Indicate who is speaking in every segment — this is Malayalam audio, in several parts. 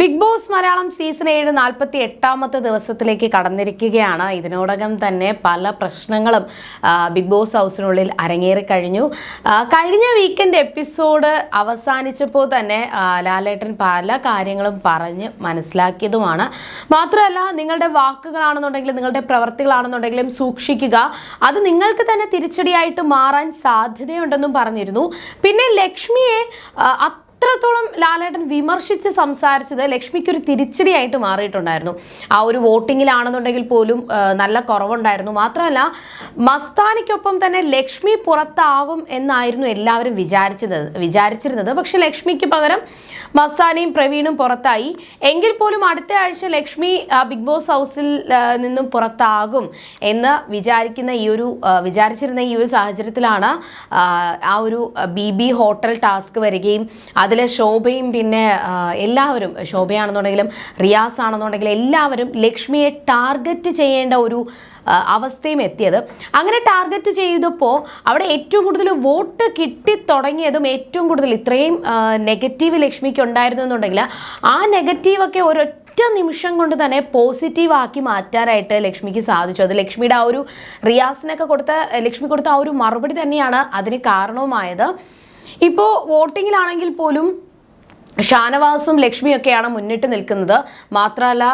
Speaker 1: ബിഗ് ബോസ് മലയാളം സീസൺ ഏഴ് നാൽപ്പത്തി എട്ടാമത്തെ ദിവസത്തിലേക്ക് കടന്നിരിക്കുകയാണ്. ഇതിനോടകം തന്നെ പല പ്രശ്നങ്ങളും ബിഗ് ബോസ് ഹൗസിനുള്ളിൽ അരങ്ങേറി കഴിഞ്ഞു. കഴിഞ്ഞ വീക്കെൻഡ് എപ്പിസോഡ് അവസാനിച്ചപ്പോൾ തന്നെ ലാലേട്ടൻ പല കാര്യങ്ങളും പറഞ്ഞ് മനസ്സിലാക്കിയതുമാണ്. മാത്രമല്ല നിങ്ങളുടെ വാക്കുകളാണെന്നുണ്ടെങ്കിലും നിങ്ങളുടെ പ്രവർത്തികളാണെന്നുണ്ടെങ്കിലും സൂക്ഷിക്കുക. അത് നിങ്ങൾക്ക് തന്നെ തിരിച്ചടിയായിട്ട് മാറാൻ സാധ്യതയുണ്ടെന്നും പറഞ്ഞിരുന്നു. പിന്നെ ലക്ഷ്മിയെ അത്രത്തോളം ലാലേട്ടൻ വിമർശിച്ച് സംസാരിച്ചത് ലക്ഷ്മിക്ക് ഒരു തിരിച്ചടിയായിട്ട് മാറിയിട്ടുണ്ടായിരുന്നു. ആ ഒരു വോട്ടിങ്ങിലാണെന്നുണ്ടെങ്കിൽ പോലും നല്ല കുറവുണ്ടായിരുന്നു. മാത്രമല്ല മസ്താനിക്കൊപ്പം തന്നെ ലക്ഷ്മി പുറത്താകും എന്നായിരുന്നു എല്ലാവരും വിചാരിച്ചത് വിചാരിച്ചിരുന്നത്. പക്ഷെ ലക്ഷ്മിക്ക് പകരം മസ്താനിയും പ്രവീണും പുറത്തായി. എങ്കിൽ പോലും അടുത്ത ആഴ്ച ലക്ഷ്മി ബിഗ് ബോസ് ഹൗസിൽ നിന്നും പുറത്താകും എന്ന് വിചാരിക്കുന്ന ഈ ഒരു വിചാരിച്ചിരുന്ന ഈ ഒരു സാഹചര്യത്തിലാണ് ആ, ഒരു ബി ബി ഹോട്ടൽ ടാസ്ക് വരികയും അതിലെ ശോഭയും പിന്നെ എല്ലാവരും ശോഭയാണെന്നുണ്ടെങ്കിലും റിയാസ് ആണെന്നുണ്ടെങ്കിലും എല്ലാവരും ലക്ഷ്മിയെ ടാർഗറ്റ് ചെയ്യേണ്ട ഒരു അവസ്ഥയും എത്തിയത്. അങ്ങനെ ടാർഗറ്റ് ചെയ്തപ്പോൾ അവിടെ ഏറ്റവും കൂടുതൽ വോട്ട് കിട്ടിത്തുടങ്ങിയതും ഏറ്റവും കൂടുതൽ ഇത്രയും നെഗറ്റീവ് ലക്ഷ്മിക്ക് ഉണ്ടായിരുന്നു എന്നുണ്ടെങ്കിൽ ആ നെഗറ്റീവൊക്കെ ഒരൊറ്റ നിമിഷം കൊണ്ട് തന്നെ പോസിറ്റീവ് ആക്കി മാറ്റാനായിട്ട് ലക്ഷ്മിക്ക് സാധിച്ചു. അത് ലക്ഷ്മിയുടെ ആ ഒരു റിയാസിനൊക്കെ കൊടുത്ത ലക്ഷ്മി കൊടുത്ത ആ ഒരു മറുപടി തന്നെയാണ് അതിന് കാരണവുമായത്. ഇപ്പോൾ വോട്ടിങ്ങിലാണെങ്കിൽ പോലും ഷാനവാസും ലക്ഷ്മിയൊക്കെയാണ് മുന്നിട്ട് നിൽക്കുന്നത്. മാത്രമല്ല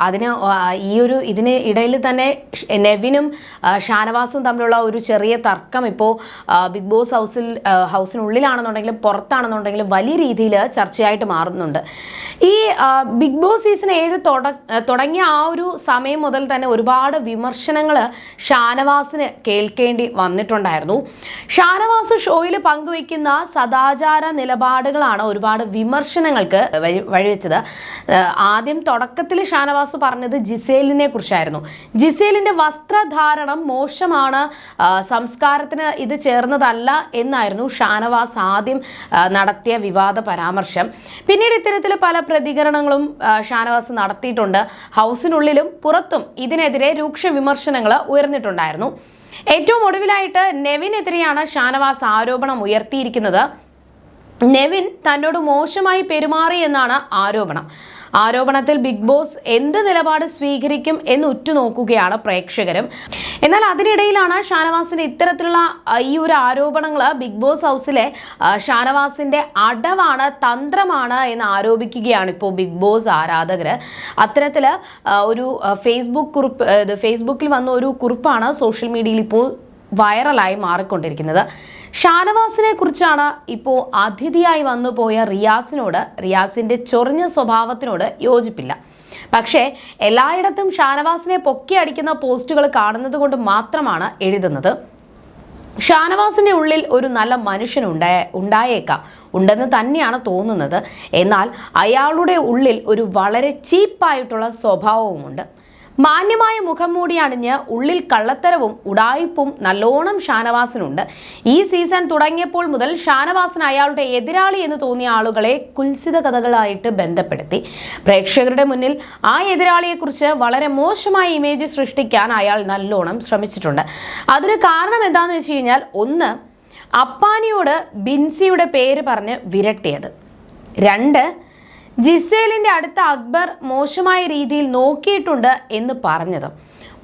Speaker 1: അതിന് ഈ ഒരു ഇതിന് ഇടയിൽ തന്നെ നെവിനും ഷാനവാസും തമ്മിലുള്ള ഒരു ചെറിയ തർക്കം ഇപ്പോൾ ബിഗ് ബോസ് ഹൗസിൽ ഹൗസിനുള്ളിലാണെന്നുണ്ടെങ്കിലും പുറത്താണെന്നുണ്ടെങ്കിലും വലിയ രീതിയിൽ ചർച്ചയായിട്ട് മാറുന്നുണ്ട്. ഈ ബിഗ് ബോസ് സീസൺ ഏഴ് തുട- തുടങ്ങിയ ആ ഒരു സമയം മുതൽ തന്നെ ഒരുപാട് വിമർശനങ്ങൾ ഷാനവാസിന് കേൾക്കേണ്ടി വന്നിട്ടുണ്ടായിരുന്നു. ഷാനവാസ് ഷോയിൽ പങ്കുവയ്ക്കുന്ന സദാചാര നിലപാടുകളാണ് ഒരുപാട് വിമർശനങ്ങൾക്ക് വഴി- വഴിവെച്ചത്. ആദ്യം തുടക്കത്തിൽ ഷാനവാസ് പറഞ്ഞത് ജിസേലിനെ കുറിച്ചായിരുന്നു. ജിസേലിന്റെ വസ്ത്രധാരണം മോശമാണ് സംസ്കാരത്തിന് ഇത് ചേർന്നതല്ല എന്നായിരുന്നു ഷാനവാസ് ആദ്യം നടത്തിയ വിവാദ പരാമർശം. പിന്നീട് ഇത്തരത്തിൽ പല പ്രതികരണങ്ങളും ഷാനവാസ് നടത്തിയിട്ടുണ്ട്. ഹൗസിനുള്ളിലും പുറത്തും ഇതിനെതിരെ രൂക്ഷ വിമർശനങ്ങൾ ഉയർന്നിട്ടുണ്ടായിരുന്നു. ഏറ്റവും ഒടുവിലായിട്ട് നെവിനെതിരെയാണ് ഷാനവാസ് ആരോപണം ഉയർത്തിയിരിക്കുന്നത്. നെവിൻ തന്നോട് മോശമായി പെരുമാറി എന്നാണ് ആരോപണം. ആരോപണത്തിൽ ബിഗ് ബോസ് എന്ത് നിലപാട് സ്വീകരിക്കും എന്ന് ഉറ്റുനോക്കുകയാണ് പ്രേക്ഷകരും. എന്നാൽ അതിനിടയിലാണ് ഷാനവാസിന്റെ ഇത്തരത്തിലുള്ള ഈ ഒരു ആരോപണങ്ങൾ ബിഗ് ബോസ് ഹൗസിലെ ഷാനവാസിന്റെ അടവാണ് തന്ത്രമാണ് എന്ന് ആരോപിക്കുകയാണ് ഇപ്പോൾ ബിഗ് ബോസ് ആരാധകർ അത്തരത്തിൽ ഒരു ഫേസ്ബുക്ക് കുറിപ്പ് ഫേസ്ബുക്കിൽ വന്ന ഒരു കുറിപ്പാണ് സോഷ്യൽ മീഡിയയിൽ ഇപ്പോൾ വൈറലായി മാറിക്കൊണ്ടിരിക്കുന്നത്. ഷാനവാസിനെ കുറിച്ചാണ് ഇപ്പോൾ അതിഥിയായി വന്നു പോയ റിയാസിനോട് റിയാസിന്റെ ചൊറിഞ്ഞ സ്വഭാവത്തിനോട് യോജിപ്പില്ല. പക്ഷേ എല്ലായിടത്തും ഷാനവാസിനെ പൊക്കി അടിക്കുന്ന പോസ്റ്റുകൾ കാണുന്നത് കൊണ്ട് മാത്രമാണ് എഴുതുന്നത്. ഷാനവാസിന്റെ ഉള്ളിൽ ഒരു നല്ല മനുഷ്യൻ ഉണ്ടായ ഉണ്ടായേക്കാം. ഉണ്ടെന്ന് തന്നെയാണ് തോന്നുന്നത്. എന്നാൽ അയാളുടെ ഉള്ളിൽ ഒരു വളരെ ചീപ്പായിട്ടുള്ള സ്വഭാവവുമുണ്ട്. മാന്യമായ മുഖം മൂടി അണിഞ്ഞ് ഉള്ളിൽ കള്ളത്തരവും ഉടായിപ്പും നല്ലോണം ഷാനവാസിനുണ്ട്. ഈ സീസൺ തുടങ്ങിയപ്പോൾ മുതൽ ഷാനവാസൻ അയാളുടെ എതിരാളി എന്ന് തോന്നിയ ആളുകളെ കുൽസിത കഥകളായിട്ട് ബന്ധപ്പെടുത്തി. പ്രേക്ഷകരുടെ മുന്നിൽ ആ എതിരാളിയെക്കുറിച്ച് വളരെ മോശമായ ഇമേജ് സൃഷ്ടിക്കാൻ അയാൾ നല്ലോണം ശ്രമിച്ചിട്ടുണ്ട്. അതിന് കാരണം എന്താണെന്ന് വെച്ച് കഴിഞ്ഞാൽ ഒന്ന് അപ്പാനിയോട് ബിൻസിയുടെ പേര് പറഞ്ഞ് വിരട്ടിയത്. രണ്ട് ജിസേലിന്റെ അടുത്ത അക്ബർ മോശമായ രീതിയിൽ നോക്കിയിട്ടുണ്ട് എന്ന് പറഞ്ഞത്.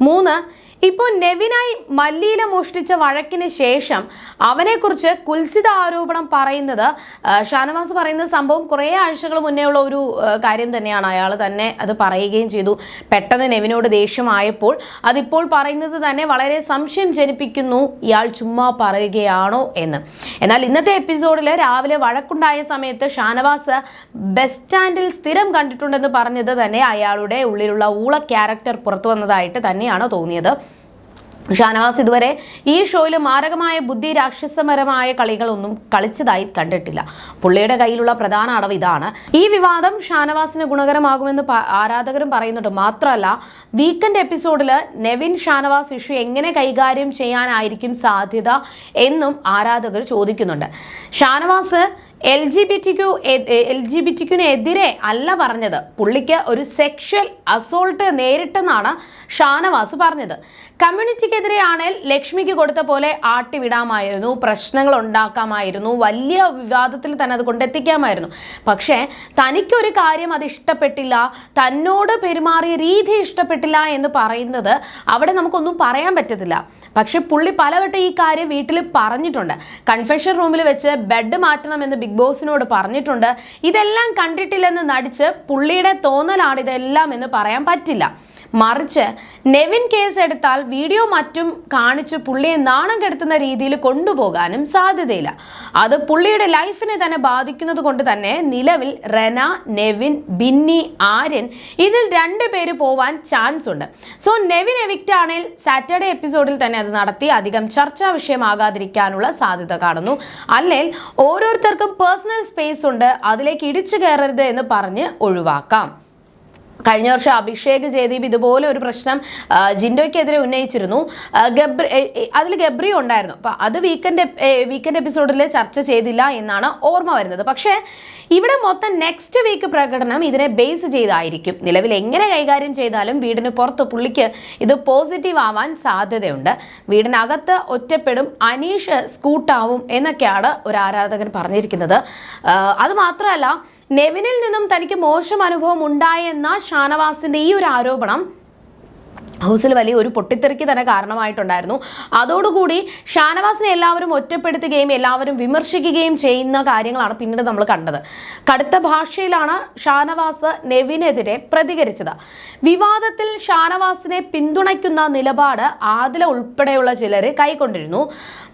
Speaker 1: മൂന്ന് ഇപ്പോൾ നെവിനായി മല്ലീല മോഷ്ടിച്ച വഴക്കിന് ശേഷം അവനെക്കുറിച്ച് കുൽസിത ആരോപണം പറയുന്നത് ഷാനവാസ് പറയുന്ന സംഭവം കുറേ ആഴ്ചകൾ മുന്നേ ഉള്ള ഒരു കാര്യം തന്നെയാണ്. അയാൾ തന്നെ അത് പറയുകയും ചെയ്തു. പെട്ടെന്ന് നെവിനോട് ദേഷ്യമായപ്പോൾ അതിപ്പോൾ പറയുന്നത് തന്നെ വളരെ സംശയം ജനിപ്പിക്കുന്നു. ഇയാൾ ചുമ്മാ പറയുകയാണോ എന്ന്. എന്നാൽ ഇന്നത്തെ എപ്പിസോഡിൽ രാവിലെ വഴക്കുണ്ടായ സമയത്ത് ഷാനവാസ് ബസ് സ്റ്റാൻഡിൽ സ്ഥിരം കണ്ടിട്ടുണ്ടെന്ന് പറഞ്ഞത് തന്നെ അയാളുടെ ഉള്ളിലുള്ള ഊള ക്യാരക്ടർ പുറത്തു വന്നതായിട്ട് തന്നെയാണ് തോന്നിയത്. ഷാനവാസ് ഇതുവരെ ഈ ഷോയിൽ മാരകമായ ബുദ്ധി രാക്ഷസപരമായ കളികളൊന്നും കളിച്ചതായി കണ്ടിട്ടില്ല. പുള്ളിയുടെ കയ്യിലുള്ള പ്രധാന അടവ് ഇതാണ്. ഈ വിവാദം ഷാനവാസിന് ഗുണകരമാകുമെന്ന് ആരാധകരും പറയുന്നുണ്ട്. മാത്രമല്ല വീക്കെൻഡ് എപ്പിസോഡിൽ നെവിൻ ഷാനവാസ് ഇഷ്യൂ എങ്ങനെ കൈകാര്യം ചെയ്യാനായിരിക്കും സാധ്യത എന്നും ആരാധകർ ചോദിക്കുന്നുണ്ട്. ഷാനവാസ് എൽ ജി ബി ടിക്കു എൽ ജി ബി ടിക്കുനെതിരെ അല്ല പറഞ്ഞത്. പുള്ളിക്ക് ഒരു സെക്ഷൽ അസോൾട്ട് നേരിട്ടെന്നാണ് ഷാനവാസ് പറഞ്ഞത്. കമ്മ്യൂണിറ്റിക്കെതിരെയാണേൽ ലക്ഷ്മിക്ക് കൊടുത്ത പോലെ ആട്ടിവിടാമായിരുന്നു പ്രശ്നങ്ങൾ ഉണ്ടാക്കാമായിരുന്നു വലിയ വിവാദത്തിൽ തന്നെ അത് കൊണ്ടെത്തിക്കാമായിരുന്നു. പക്ഷേ തനിക്കൊരു കാര്യം അത് ഇഷ്ടപ്പെട്ടില്ല തന്നോട് പെരുമാറിയ രീതി ഇഷ്ടപ്പെട്ടില്ല എന്ന് പറയുന്നത് അവിടെ നമുക്കൊന്നും പറയാൻ പറ്റത്തില്ല. പക്ഷെ പുള്ളി പലവട്ടം ഈ കാര്യം വീട്ടിൽ പറഞ്ഞിട്ടുണ്ട്. കൺഫെഷൻ റൂമിൽ വെച്ച് ബെഡ് മാറ്റണമെന്ന് ബിഗ് ബോസിനോട് പറഞ്ഞിട്ടുണ്ട്. ഇതെല്ലാം കണ്ടിട്ടില്ലെന്ന് നടിച്ച് പുള്ളിയുടെ തോന്നലാണ് ഇതെല്ലാം എന്ന് പറയാൻ പറ്റില്ല. മറിച്ച് നെവിൻ കേസ് എടുത്താൽ വീഡിയോ മറ്റും കാണിച്ച് പുള്ളിയെ നാണം കെടുത്തുന്ന രീതിയിൽ കൊണ്ടുപോകാനും സാധ്യതയില്ല. അത് പുള്ളിയുടെ ലൈഫിനെ തന്നെ ബാധിക്കുന്നത് കൊണ്ട് തന്നെ നിലവിൽ റെന നെവിൻ ബിന്നി ആര്യൻ ഇതിൽ രണ്ട് പേര് പോവാൻ ചാൻസ് ഉണ്ട്. സോ നെവിൻ എവിക്റ്റ് ആണെങ്കിൽ സാറ്റർഡേ എപ്പിസോഡിൽ തന്നെ അത് നടത്തി അധികം ചർച്ചാ വിഷയമാകാതിരിക്കാനുള്ള സാധ്യത കാണുന്നു. അല്ലെങ്കിൽ ഓരോരുത്തർക്കും പേഴ്സണൽ സ്പേസ് ഉണ്ട് അതിലേക്ക് ഇടിച്ചു കയറരുത് എന്ന് പറഞ്ഞ് ഒഴിവാക്കാം. കഴിഞ്ഞ വർഷം അഭിഷേക് ജയദീപ് ഇതുപോലെ ഒരു പ്രശ്നം ജിൻഡോയ്ക്കെതിരെ ഉന്നയിച്ചിരുന്നു. ഗബ്രി അതിൽ ഗബ്രി ഉണ്ടായിരുന്നു. അപ്പം അത് വീക്കെൻഡ് വീക്കെൻഡ് എപ്പിസോഡിൽ ചർച്ച ചെയ്തില്ല എന്നാണ് ഓർമ്മ വരുന്നത്. പക്ഷേ ഇവിടെ മൊത്തം നെക്സ്റ്റ് വീക്ക് പ്രകടനം ഇതിനെ ബേസ് ചെയ്തായിരിക്കും. നിലവിൽ എങ്ങനെ കൈകാര്യം ചെയ്താലും വീടിന് പുറത്ത് പുള്ളിക്ക് ഇത് പോസിറ്റീവ് ആവാൻ സാധ്യതയുണ്ട്. വീടിനകത്ത് ഒറ്റപ്പെടും അനീഷ് സ്കൂട്ടാവും എന്നൊക്കെയാണ് ഒരു ആരാധകൻ പറഞ്ഞിരിക്കുന്നത്. ആ, അത് മാത്രമല്ല നെവിനിൽ നിന്നും തനിക്ക് മോശം അനുഭവം ഉണ്ടായെന്ന ഷാനവാസിന്റെ ഈ ഒരു ആരോപണം ഹൗസിൽ വലിയ ഒരു പൊട്ടിത്തെറിക്ക് തന്നെ കാരണമായിട്ടുണ്ടായിരുന്നു. അതോടുകൂടി ഷാനവാസിനെ എല്ലാവരും ഒറ്റപ്പെടുത്തുകയും എല്ലാവരും വിമർശിക്കുകയും ചെയ്യുന്ന കാര്യങ്ങളാണ് പിന്നീട് നമ്മൾ കണ്ടത്. കടുത്ത ഭാഷയിലാണ് ഷാനവാസ് നെവിനെതിരെ പ്രതികരിച്ചത്. വിവാദത്തിൽ ഷാനവാസിനെ പിന്തുണയ്ക്കുന്ന നിലപാട് ആദില ഉൾപ്പെടെയുള്ള ചിലർ കൈക്കൊണ്ടിരുന്നു.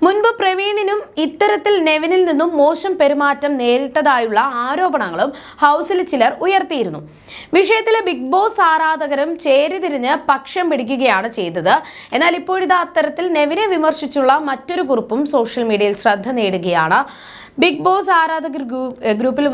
Speaker 1: മുൻപ് പ്രവീണിനും ഇത്തരത്തിൽ നെവിനിൽ നിന്നും മോശം പെരുമാറ്റം നേരിട്ടതായുള്ള ആരോപണങ്ങളും ഹൗസിൽ ചിലർ ഉയർത്തിയിരുന്നു. വിഷയത്തിലെ ബിഗ് ബോസ് ആരാധകരും ചേരിതിരിഞ്ഞ് പക്ഷം പിടിക്കുകയാണ് ചെയ്തത്. എന്നാൽ ഇപ്പോഴിതാ അത്തരത്തിൽ നെവിനെ വിമർശിച്ചുള്ള മറ്റൊരു കുറിപ്പും സോഷ്യൽ മീഡിയയിൽ ശ്രദ്ധ നേടുകയാണ്. ബിഗ് ബോസ് ആരാധകർ ഗ്രൂപ്പ് ഗ്രൂപ്പിൽ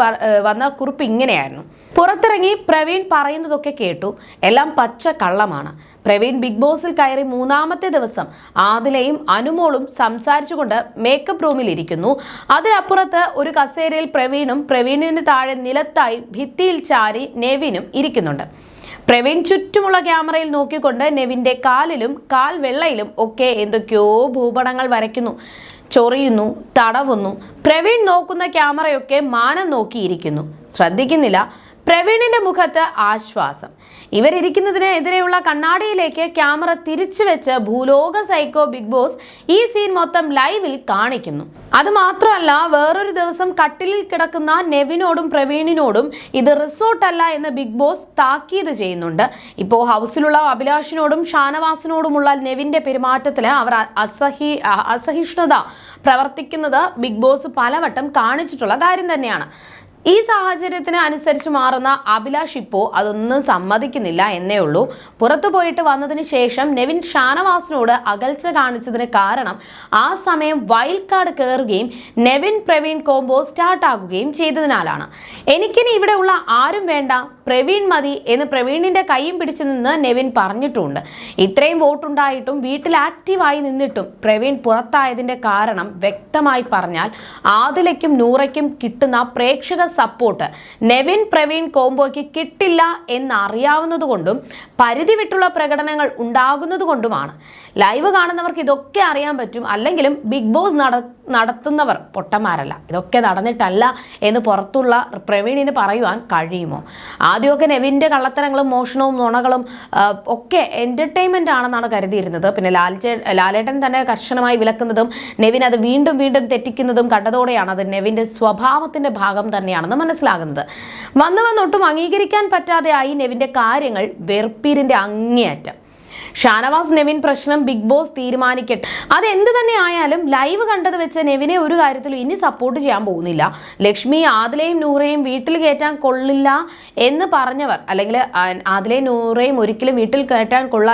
Speaker 1: വന്ന കുറിപ്പ് ഇങ്ങനെയായിരുന്നു. പുറത്തിറങ്ങി പ്രവീൺ പറയുന്നതൊക്കെ കേട്ടു. എല്ലാം പച്ച കള്ളമാണ്. പ്രവീൺ ബിഗ് ബോസിൽ കയറി മൂന്നാമത്തെ ദിവസം ആദിലയും അനുമോളും സംസാരിച്ചുകൊണ്ട് മേക്കപ്പ് റൂമിൽ ഇരിക്കുന്നു. അതിനപ്പുറത്ത് ഒരു കസേരയിൽ പ്രവീണും പ്രവീണിന് താഴെ നിലത്തായി ഭിത്തിയിൽ ചാരി നെവിനും ഇരിക്കുന്നുണ്ട്. പ്രവീൺ ചുറ്റുമുള്ള ക്യാമറയിൽ നോക്കിക്കൊണ്ട് നെവിന്റെ കാലിലും കാൽ വെള്ളയിലും ഒക്കെ എന്തൊക്കെയോ ഭൂപടങ്ങൾ വരയ്ക്കുന്നു ചൊറിയുന്നു തടവുന്നു. പ്രവീൺ നോക്കുന്ന ക്യാമറയൊക്കെ മാനം നോക്കിയിരിക്കുന്നു. ശ്രദ്ധിക്കുന്നില്ല. പ്രവീണിന്റെ മുഖത്ത് ആശ്വാസം. ഇവരിയ്ക്കുന്നതിന് എതിരെയുള്ള കണ്ണാടിയിലേക്ക് ക്യാമറ തിരിച്ചു വെച്ച് ഭൂലോക സൈക്കോ ബിഗ് ബോസ് ഈ സീൻ മൊത്തം ലൈവിൽ കാണിക്കുന്നു. അത് മാത്രമല്ല വേറൊരു ദിവസം കട്ടിലിൽ കിടക്കുന്ന നെവിനോടും പ്രവീണിനോടും ഇത് റിസോർട്ട് അല്ല എന്ന് ബിഗ് ബോസ് താക്കീത് ചെയ്യുന്നുണ്ട്. ഇപ്പോൾ ഹൗസിലുള്ള അഭിലാഷിനോടും ഷാനവാസിനോടുമുള്ള നെവിന്റെ പെരുമാറ്റത്തിൽ അവർ അസഹി അസഹിഷ്ണുത പ്രവർത്തിക്കുന്നത് ബിഗ് ബോസ് പലവട്ടം കാണിച്ചിട്ടുള്ള കാര്യം തന്നെയാണ്. ഈ സാഹചര്യത്തിന് അനുസരിച്ച് മാറുന്ന അഭിലാഷ് ഇപ്പോൾ അതൊന്നും സമ്മതിക്കുന്നില്ല എന്നേ ഉള്ളൂ. പുറത്തു പോയിട്ട് വന്നതിന് ശേഷം നെവിൻ ഷാനവാസിനോട് അകൽച്ച കാണിച്ചതിന് കാരണം ആ സമയം വൈൽഡ് കാർഡ് കയറുകയും നെവിൻ പ്രവീൺ കോംബോ സ്റ്റാർട്ട് ആകുകയും ചെയ്തതിനാലാണ്. എനിക്കിനി ഇവിടെ ഉള്ള ആരും വേണ്ട പ്രവീൺ മതി എന്ന് പ്രവീണിന്റെ കൈയും പിടിച്ചു നിന്ന് നെവിൻ പറഞ്ഞിട്ടുണ്ട്. ഇത്രയും വോട്ടുണ്ടായിട്ടും വീട്ടിൽ ആക്റ്റീവായി നിന്നിട്ടും പ്രവീൺ പുറത്തായതിന്റെ കാരണം വ്യക്തമായി പറഞ്ഞാൽ ആദിലയ്ക്കും നൂറയ്ക്കും കിട്ടുന്ന പ്രേക്ഷക സപ്പോർട്ട് നെവിൻ പ്രവീൺ കോംബോയ്ക്ക് കിട്ടില്ല എന്നറിയാവുന്നതുകൊണ്ടും പരിധി വിട്ടുള്ള പ്രകടനങ്ങൾ ഉണ്ടാകുന്നതുകൊണ്ടുമാണ്. ലൈവ് കാണുന്നവർക്ക് ഇതൊക്കെ അറിയാൻ പറ്റും. അല്ലെങ്കിലും ബിഗ് ബോസ് നട നടത്തുന്നവർ പൊട്ടന്മാരല്ല. ഇതൊക്കെ നടന്നിട്ടല്ല എന്ന് പുറത്തുള്ള പ്രവീണിന് പറയുവാൻ കഴിയുമോ? ആദ്യമൊക്കെ നെവിന്റെ കള്ളത്തരങ്ങളും മോഷണവും നുണകളും ഒക്കെ എന്റർടൈൻമെന്റ് ആണെന്നാണ് കരുതിയിരുന്നത്. പിന്നെ ലാൽചേ ലാലേട്ടൻ തന്നെ കർശനമായി വിലക്കുന്നതും നെവിൻ അത് വീണ്ടും വീണ്ടും തെറ്റിക്കുന്നതും കണ്ടതോടെയാണ്. അത് നെവിന്റെ സ്വഭാവത്തിന്റെ ഭാഗം തന്നെയാണെന്ന് മനസ്സിലാകുന്നത്. വന്നു വന്നൊട്ടും അംഗീകരിക്കാൻ പറ്റാതെയായി നെവിന്റെ കാര്യങ്ങൾ വെറുപ്പീരിന്റെ അങ്ങേയറ്റം. ഷാനവാസ് നെവിൻ പ്രശ്നം ബിഗ് ബോസ് തീരുമാനിക്കട്ടെ. അത് എന്ത് തന്നെ ആയാലും ലൈവ് കണ്ടത് വെച്ച് നെവിനെ ഒരു കാര്യത്തിലും ഇനി സപ്പോർട്ട് ചെയ്യാൻ പോകുന്നില്ല. ലക്ഷ്മി ആദിലയും നൂറയും വീട്ടിൽ കയറ്റാൻ കൊള്ളില്ല എന്ന് പറഞ്ഞവർ അല്ലെങ്കിൽ ആദിലയും നൂറയും ഒരിക്കലും വീട്ടിൽ കയറ്റാൻ കൊള്ള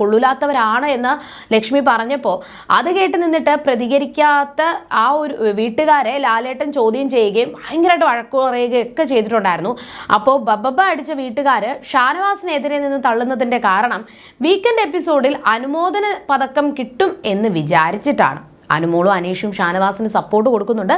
Speaker 1: കൊള്ളില്ലാത്തവരാണ് എന്ന് ലക്ഷ്മി പറഞ്ഞപ്പോൾ അത് കേട്ട് നിന്നിട്ട് പ്രതികരിക്കാത്ത ആ ഒരു വീട്ടുകാരെ ലാലേട്ടൻ ചോദ്യം ചെയ്യുകയും ഭയങ്കരമായിട്ട് വഴക്കു പറയുകയും ഒക്കെ ചെയ്തിട്ടുണ്ടായിരുന്നു. അപ്പോൾ ബബ്ബ അടിച്ച വീട്ടുകാർ ഷാനവാസിനെതിരെ നിന്ന് തള്ളുന്നതിന്റെ കാരണം വീക്കെൻഡ് എപ്പിസോഡിൽ അനുമോദന പതക്കം കിട്ടും എന്ന് വിചാരിച്ചിട്ടാണ്. അനുമോളും അനീഷും ഷാനവാസിന് സപ്പോർട്ട് കൊടുക്കുന്നുണ്ട്.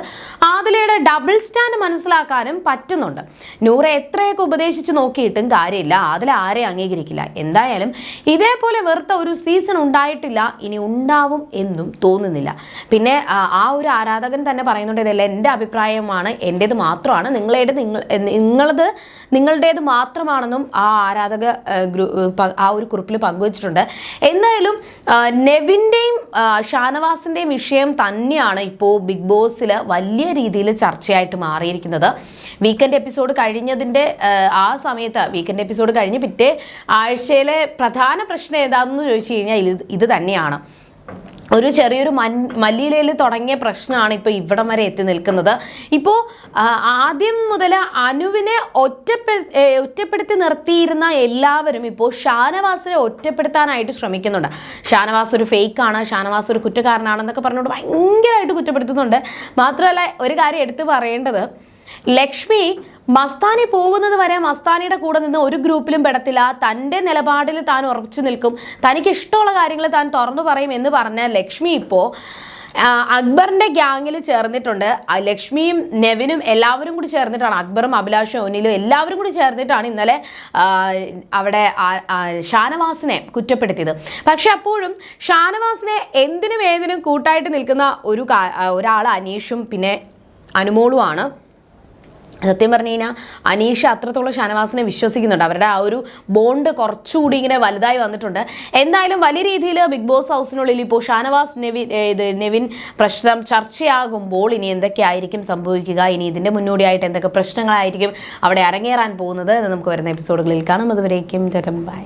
Speaker 1: ആദിലയുടെ ഡബിൾ സ്റ്റാൻഡ് മനസ്സിലാക്കാനും പറ്റുന്നുണ്ട്. നൂറ എത്രയൊക്കെ ഉപദേശിച്ച് നോക്കിയിട്ടും കാര്യമില്ല. ആദില ആരെ അംഗീകരിക്കില്ല. എന്തായാലും ഇതേപോലെ വെറുത്ത ഒരു സീസൺ ഉണ്ടായിട്ടില്ല. ഇനി ഉണ്ടാവും എന്നും തോന്നുന്നില്ല. പിന്നെ ആ, ഒരു ആരാധകൻ തന്നെ പറയുന്നുണ്ട് ഇതല്ല എന്റെ അഭിപ്രായമാണ് എന്റേത് മാത്രമാണ്. നിങ്ങളേത് നിങ്ങൾ നിങ്ങളത് നിങ്ങളുടേത് മാത്രമാണെന്നും ആ ആരാധക ആ, ഒരു കുറിപ്പിൽ പങ്കുവച്ചിട്ടുണ്ട്. എന്തായാലും നെവിന്റെയും ഷാനവാസിന്റെയും വിഷയം തന്നെയാണ് ഇപ്പോൾ ബിഗ് ബോസിൽ വലിയ രീതിയിൽ ചർച്ചയായിട്ട് മാറിയിരിക്കുന്നത്. വീക്കെൻഡ് എപ്പിസോഡ് കഴിഞ്ഞതിന്റെ ആ, സമയത്ത് വീക്കെൻഡ് എപ്പിസോഡ് കഴിഞ്ഞ് പിറ്റേ ആഴ്ചയിലെ പ്രധാന പ്രശ്നം ഏതാണെന്ന് ചോദിച്ചു കഴിഞ്ഞാൽ ഇത് തന്നെയാണ്. ഒരു ചെറിയൊരു മൻ മല്ലിയിലയിൽ തുടങ്ങിയ പ്രശ്നമാണ് ഇപ്പോൾ ഇവിടം വരെ എത്തി നിൽക്കുന്നത്. ഇപ്പോൾ ആദ്യം മുതൽ അനുവിനെ ഒറ്റപ്പെ ഒറ്റപ്പെടുത്തി നിർത്തിയിരുന്ന എല്ലാവരും ഇപ്പോൾ ഷാനവാസിനെ ഒറ്റപ്പെടുത്താനായിട്ട് ശ്രമിക്കുന്നുണ്ട്. ഷാനവാസ് ഒരു ഫേക്കാണ് ഷാനവാസ് ഒരു കുറ്റക്കാരനാണെന്നൊക്കെ പറഞ്ഞുകൊണ്ട് ഭയങ്കരമായിട്ട് കുറ്റപ്പെടുത്തുന്നുണ്ട്. മാത്രമല്ല ഒരു കാര്യം എടുത്തു പറയേണ്ടത് ലക്ഷ്മി മസ്താനി പോകുന്നത് വരെ മസ്താനിയുടെ കൂടെ നിന്ന് ഒരു ഗ്രൂപ്പിലും പെടത്തില്ല. തന്റെ നിലപാടിൽ താൻ ഉറച്ചു നിൽക്കും. തനിക്ക് ഇഷ്ടമുള്ള കാര്യങ്ങൾ താൻ തുറന്നു പറയും എന്ന് പറഞ്ഞ ലക്ഷ്മി ഇപ്പോൾ അക്ബറിന്റെ ഗ്യാങ്ങിൽ ചേർന്നിട്ടുണ്ട്. ലക്ഷ്മിയും നെവിനും എല്ലാവരും കൂടി ചേർന്നിട്ടാണ്. അക്ബറും അഭിലാഷും ഒന്നിലും എല്ലാവരും കൂടി ചേർന്നിട്ടാണ് ഇന്നലെ അവിടെ ഷാനവാസിനെ കുറ്റപ്പെടുത്തിയത്. പക്ഷെ അപ്പോഴും ഷാനവാസിനെ എന്തിനും ഏതിനും കൂട്ടായിട്ട് നിൽക്കുന്ന ഒരു ഒരാൾ അനീഷും പിന്നെ അനുമോളുമാണ് സത്യം പറഞ്ഞു കഴിഞ്ഞാൽ അനീഷ അത്രത്തോളം ഷാനവാസിനെ വിശ്വസിക്കുന്നുണ്ട്. അവരുടെ ആ ഒരു ബോണ്ട് കുറച്ചുകൂടി ഇങ്ങനെ വലുതായി വന്നിട്ടുണ്ട്. എന്തായാലും വലിയ രീതിയിൽ ബിഗ് ബോസ് ഹൗസിനുള്ളിൽ ഇപ്പോൾ ഷാനവാസ് നെവിൻ ഇത് നെവിൻ പ്രശ്നം ചർച്ചയാകുമ്പോൾ ഇനി എന്തൊക്കെയായിരിക്കും സംഭവിക്കുക? ഇനി ഇതിന്റെ മുന്നോടിയായിട്ട് എന്തൊക്കെ പ്രശ്നങ്ങളായിരിക്കും അവിടെ അരങ്ങേറാൻ പോകുന്നത് എന്ന് നമുക്ക് വരുന്ന എപ്പിസോഡുകളിൽ കാണാം. അതുവരേക്കും ബൈ